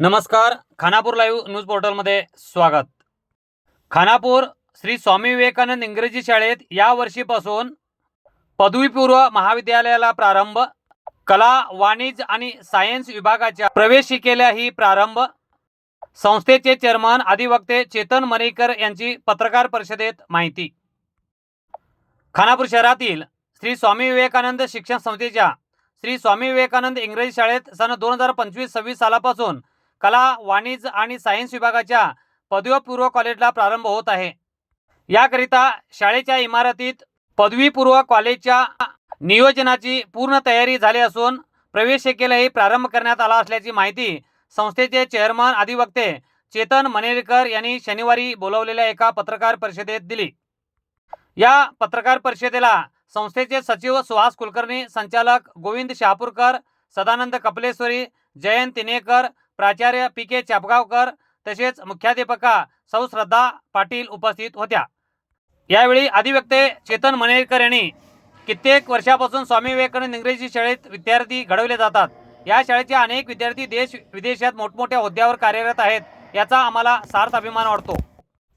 नमस्कार Khanapur live news पोर्टलमध्ये स्वागत. खानापूर श्री स्वामी विवेकानंद इंग्रजी शाळेत या वर्षीपासून पदवीपूर्व महाविद्यालयाला प्रारंभ कला वाणिज्य आणि सायन्स विभागाच्या प्रवेशिकेलाही प्रारंभ संस्थेचे चेअरमन अधिवक्ते चेतन मरेकर यांची पत्रकार परिषदेत माहिती. खानापूर शहरातील श्री स्वामी विवेकानंद शिक्षण संस्थेच्या श्री स्वामी विवेकानंद इंग्रजी शाळेत सन दोन हजार पंचवीस सव्वीस सालापासून कला वाणिज्य आणि सायन्स विभागाच्या पदवीपूर्व कॉलेजला प्रारंभ होत आहे. याकरिता शाळेच्या इमारतीत पदवीपूर्व कॉलेजच्या नियोजनाची पूर्ण तयारी झाली असून प्रवेशिकेलाही प्रारंभ करण्यात आला असल्याची माहिती संस्थेचे चेअरमन अधिवक्ते चेतन मनेरकर यांनी शनिवारी बोलवलेल्या एका पत्रकार परिषदेत दिली. या पत्रकार परिषदेला संस्थेचे सचिव सुहास कुलकर्णी संचालक गोविंद शहापूरकर सदानंद कपलेश्वरी जयंत तिनेकर प्राचार्य पी के चापगावकर तसेच मुख्याध्यापका सौ श्रद्धा पाटील उपस्थित होत्या. यावेळी अधिवक्ते चेतन मनेरकर यांनी कित्येक वर्षापासून स्वामी विवेकानंद इंग्रजी शाळेत विद्यार्थी घडवले जातात. या शाळेचे अनेक विद्यार्थी देश विदेशात मोठमोठ्या हुद्द्यावर कार्यरत आहेत याचा आम्हाला सार्थ अभिमान वाटतो.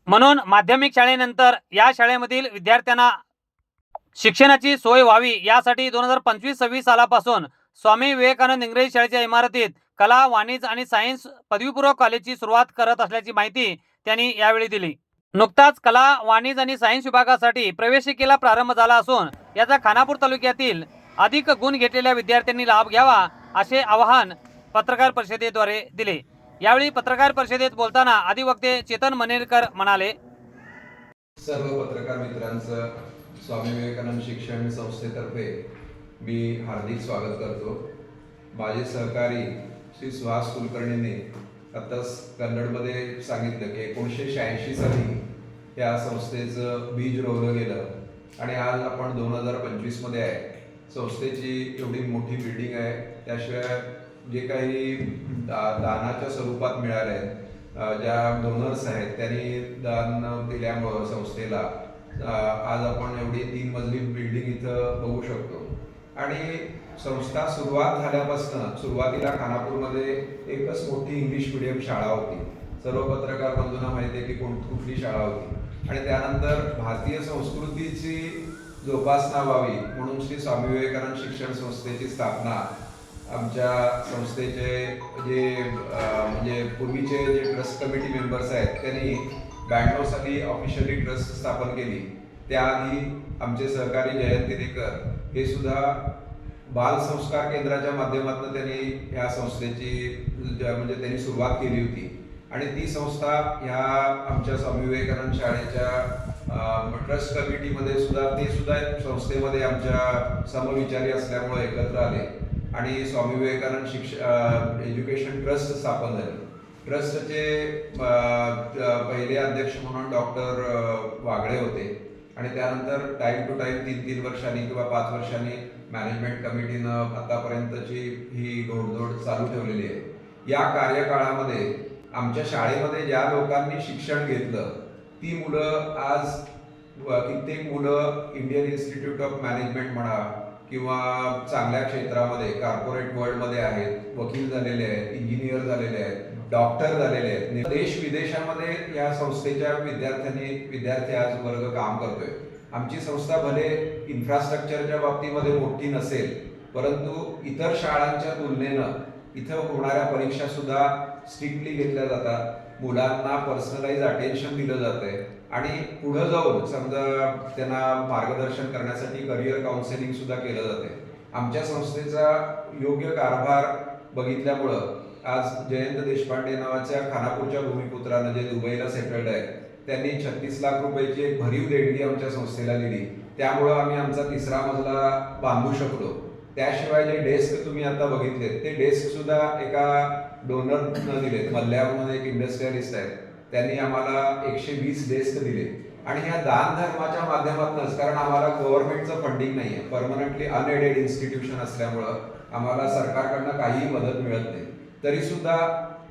म्हणून माध्यमिक शाळेनंतर या शाळेमधील विद्यार्थ्यांना शिक्षणाची सोय व्हावी यासाठी दोन हजार पंचवीस सव्वीस सालापासून स्वामी विवेकानंद इंग्रजी शाळेच्या इमारतीत कला वाणिज्य आणि सायन्स पदवीपूर्व कॉलेजची सुरुवात करत असल्याची माहिती त्यांनी यावेळी दिली. नुकताच कला वाणिज्य आणि सायन्स विभागासाठी प्रवेशिकेला प्रारंभ झाला असून याचा खानापूर तालुक्यातील अधिक गुण घेतलेल्या विद्यार्थ्यांनी लाभ घ्यावा असे आवाहन पत्रकार परिषदेद्वारे दिले. यावेळी पत्रकार परिषदेत बोलताना अधिवक्ते चेतन मनेरकर म्हणाले सर्व पत्रकार मित्रांचं स्वामी विवेकानंद शिक्षण संस्थेतर्फे मी हार्दिक स्वागत करतो. माझे सहकारी श्री सुहास कुलकर्णींनी आत्ताच कन्नडमध्ये सांगितलं की एकोणीसशे शहाऐंशी साली या संस्थेचं बीज रोवलं गेलं आणि आज आपण दोन हजार पंचवीसमध्ये आहे. संस्थेची एवढी मोठी बिल्डिंग आहे. त्याशिवाय जे काही दा दानाच्या स्वरूपात मिळाले आहेत ज्या डोनर्स आहेत त्यांनी दान दिल्यामुळं संस्थेला आज आपण एवढी तीन मजली बिल्डिंग इथं बघू शकतो. आणि संस्था सुरुवात झाल्यापासून सुरुवातीला खानापूरमध्ये एकच मोठी इंग्लिश मिडियम शाळा होती. सर्व पत्रकार बंधूंना माहिती आहे की कोण कुठली शाळा होती. आणि त्यानंतर भारतीय संस्कृतीची जोपासना व्हावी म्हणून श्री स्वामी विवेकानंद शिक्षण संस्थेची स्थापना आमच्या संस्थेचे जे म्हणजे पूर्वीचे जे ट्रस्ट कमिटी मेंबर्स आहेत त्यांनी ब्याण्णव साली ऑफिशियली ट्रस्ट स्थापन केली. त्याआधी आमचे सहकारी जयंती देकर हे सुद्धा बाल संस्कार केंद्राच्या माध्यमातून त्यांनी ह्या संस्थेची म्हणजे त्यांनी सुरुवात केली होती. आणि ती संस्था ह्या आमच्या स्वामी विवेकानंद शाळेच्या म्हणजे ट्रस्ट कमिटीमध्ये सुद्धा ते सुद्धा संस्थेमध्ये आमच्या समविचारी असल्यामुळे एकत्र आले. आणि स्वामी विवेकानंद शिक्षण एज्युकेशन ट्रस्ट स्थापन झाले. ट्रस्टचे पहिले अध्यक्ष म्हणून डॉक्टर वागळे होते. आणि त्यानंतर टाईम टू टाईम तीन तीन वर्षांनी किंवा पाच वर्षांनी मॅनेजमेंट कमिटीनं आतापर्यंतची ही घोडदौड चालू ठेवलेली आहे. या कार्यकाळामध्ये आमच्या शाळेमध्ये ज्या लोकांनी शिक्षण घेतलं ती मुलं आज कित्येक मुलं इंडियन इन्स्टिट्यूट ऑफ मॅनेजमेंट म्हणा किंवा चांगल्या क्षेत्रामध्ये कॉर्पोरेट वर्ल्डमध्ये आहेत वकील झालेले आहेत इंजिनियर झालेले आहेत डॉक्टर झालेले आहेत. देश विदेशामध्ये या संस्थेच्या विद्यार्थ्यांनी विद्यार्थी आज वर्ग काम करतोय. आमची संस्था भले इन्फ्रास्ट्रक्चरच्या बाबतीमध्ये मोठी नसेल परंतु इतर शाळांच्या तुलनेनं इथं होणाऱ्या परीक्षा सुद्धा स्ट्रिक्टली घेतल्या जातात. मुलांना पर्सनलाइज अटेन्शन दिलं जातंय. आणि पुढे जाऊन समजा त्यांना मार्गदर्शन करण्यासाठी करिअर काउन्सिलिंग सुद्धा केलं जाते. आमच्या संस्थेचा योग्य कारभार बघितल्यामुळं आज जयंत देशपांडे नावाच्या खानापूरच्या भूमिपुत्रानं जे दुबईला सेटल्ड आहे त्यांनी छत्तीस लाख रुपयाची एक भरीव देणगी आमच्या संस्थेला दिली. त्यामुळं आम्ही आमचा तिसरा मजला बांधू शकलो. त्याशिवाय जे डेस्क तुम्ही आता बघितले ते डेस्क सुद्धा एका डोनरनं दिलेत. मल्ल्याहून एक इंडस्ट्रियलिस्ट आहेत. त्यांनी आम्हाला एकशे वीस डेस्क दिले. आणि ह्या दान धर्माच्या माध्यमातूनच कारण आम्हाला गव्हर्नमेंटचं फंडिंग नाही आहे परमनंटली अनएडेड इन्स्टिट्यूशन असल्यामुळं आम्हाला सरकारकडनं काहीही मदत मिळत नाही. तरी सुद्धा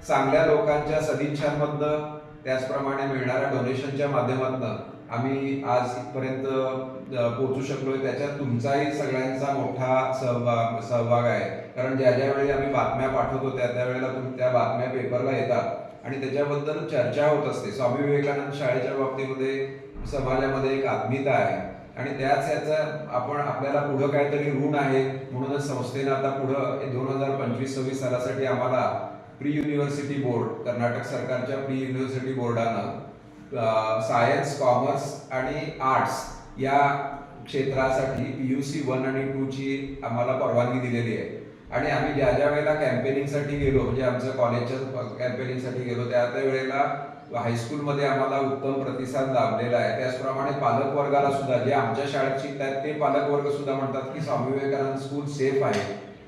चांगल्या लोकांच्या सदिच्छांमधनं त्याचप्रमाणे मिळणाऱ्या डोनेशनच्या माध्यमातून आम्ही आज इथपर्यंत पोहोचू शकलो त्याच्यात तुमचाही सगळ्यांचा मोठा सहभाग सहभाग आहे. कारण ज्या ज्या वेळी आम्ही बातम्या पाठवतो त्या त्यावेळेला तुम त्या बातम्या पेपरला येतात. आणि त्याच्याबद्दल चर्चा होत असते. स्वामी विवेकानंद शाळेच्या बाबतीमध्ये समाजामध्ये एक आत्मीयता आहे. आणि त्याच याचा आपण आपल्याला पुढं काहीतरी ऋण आहे. म्हणूनच संस्थेनं आता पुढं दोन हजार पंचवीस सव्वीस सालासाठी आम्हाला प्री युनिव्हर्सिटी बोर्ड कर्नाटक सरकारच्या प्री युनिव्हर्सिटी बोर्डानं सायन्स कॉमर्स आणि आर्ट्स या क्षेत्रासाठी पी यू सी वन आणि टू ची आम्हाला परवानगी दिलेली आहे. आणि आम्ही ज्या ज्या वेळेला कॅम्पेनिंगसाठी गेलो म्हणजे आमचं कॉलेजच्या कॅम्पेनिंगसाठी गेलो त्या त्या वेळेला हायस्कूलमध्ये आम्हाला उत्तम प्रतिसाद लाभलेला आहे. त्याचप्रमाणे पालक वर्गाला सुद्धा जे आमच्या शाळेत शिकतात ते पालक वर्ग सुद्धा म्हणतात की स्वामी विवेकानंद स्कूल सेफ आहे.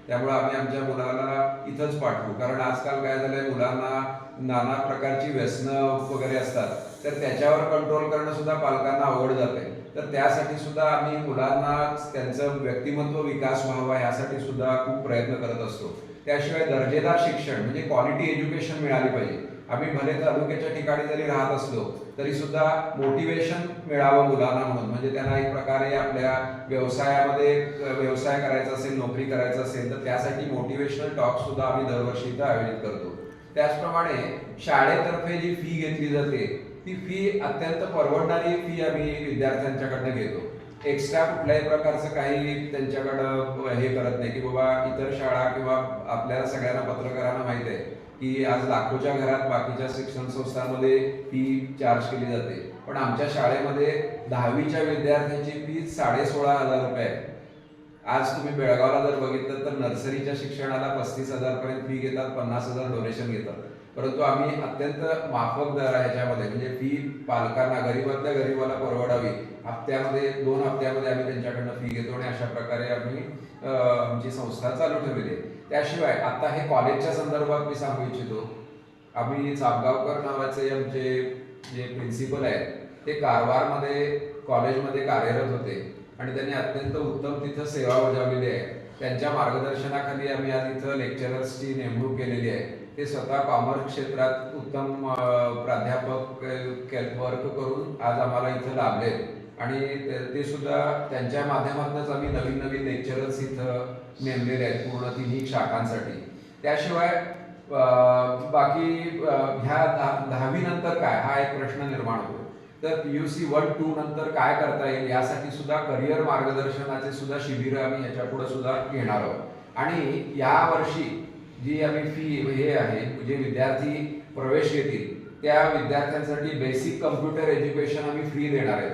त्यामुळे आम्ही आमच्या मुलाला इथंच पाठवू. कारण आजकाल काय झालंय मुलांना नाना प्रकारची व्यसनं वगैरे असतात तर त्याच्यावर कंट्रोल करणं सुद्धा पालकांना आवड जाते तर त्यासाठी सुद्धा आम्ही मुलांना त्यांचं व्यक्तिमत्व विकास व्हावा यासाठी सुद्धा खूप प्रयत्न करत असतो. त्याशिवाय दर्जेदार शिक्षण म्हणजे क्वालिटी एज्युकेशन मिळाली पाहिजे. आम्ही भले तालुक्याच्या ठिकाणी जरी राहत असलो तरी सुद्धा मोटिवेशन मिळावं मुलांना म्हणून. म्हणजे त्यांना एक प्रकारे आपल्या व्यवसायामध्ये व्यवसाय करायचा असेल नोकरी करायचा असेल तर त्यासाठी मोटिवेशनल टॉक सुद्धा आम्ही दरवर्षी इथं आयोजित करतो. त्याचप्रमाणे शाळेतर्फे जी फी घेतली जाते ती फी अत्यंत परवडणारी फी आम्ही विद्यार्थ्यांच्याकडनं घेतो. एक्स्ट्रा कुठल्याही प्रकारचं काही त्यांच्याकडं हे करत नाही की बाबा इतर शाळा किंवा आपल्याला सगळ्यांना पत्रकारांना माहीत आहे की आज लाखोच्या घरात बाकीच्या शिक्षण संस्थांमध्ये फी चार्ज केली जाते. पण आमच्या शाळेमध्ये दहावीच्या विद्यार्थ्यांची फी साडे सोळा हजार रुपये आहे. आज तुम्ही बेळगावला जर बघितलं तर नर्सरीच्या शिक्षणाला पस्तीस हजारपर्यंत फी घेतात पन्नास हजार डोनेशन घेतात. परंतु आम्ही अत्यंत माफक दर आहे ह्याच्यामध्ये म्हणजे फी पालकांना गरीबातल्या गरीबाला परवडावी. हप्त्यामध्ये दोन हप्त्यामध्ये आम्ही त्यांच्याकडनं फी घेतो आणि अशा प्रकारे आम्ही आमची संस्था चालू ठेवलेली आहे. त्याशिवाय आता हे कॉलेजच्या संदर्भात मी सांगू इच्छितो. आम्ही चापगावकर नावाचे आमचे जे प्रिन्सिपल आहेत ते कारवारमध्ये कॉलेजमध्ये कार्यरत होते. आणि त्यांनी अत्यंत उत्तम तिथं सेवा बजावलेली आहे. त्यांच्या मार्गदर्शनाखाली आम्ही आज इथं लेक्चरर्सची नेमणूक केलेली आहे. ते स्वतः कॉमर्स क्षेत्रात उत्तम प्राध्यापक वर्क करून आज आम्हाला इथं लाभले. आणि ते- सुद्धा त्यांच्या माध्यमातूनच आम्ही नवीन नवीन लेक्चरर्स इथं नेमलेले आहेत पूर्ण तिन्ही शाखांसाठी. त्याशिवाय बाकी ह्या दहावी नंतर काय? हा एक प्रश्न निर्माण होतो. तर P U C one two नंतर काय करता येईल यासाठी सुद्धा करिअर मार्गदर्शनाचे सुद्धा शिबिर आम्ही याच्यापुढे सुद्धा घेणार आहोत. आणि या वर्षी जी आम्ही फी हे आहे जे विद्यार्थी प्रवेश घेतील त्या विद्यार्थ्यांसाठी बेसिक कम्प्युटर एज्युकेशन आम्ही फ्री देणार आहे.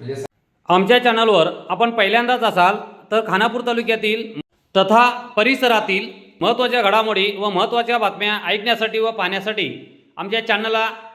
म्हणजे आमच्या चॅनलवर आपण पहिल्यांदाच असाल तर खानापूर तालुक्यातील तथा परिसरातील महत्त्वाच्या घडामोडी व महत्त्वाच्या बातम्या ऐकण्यासाठी व पाहण्यासाठी आमच्या चॅनलला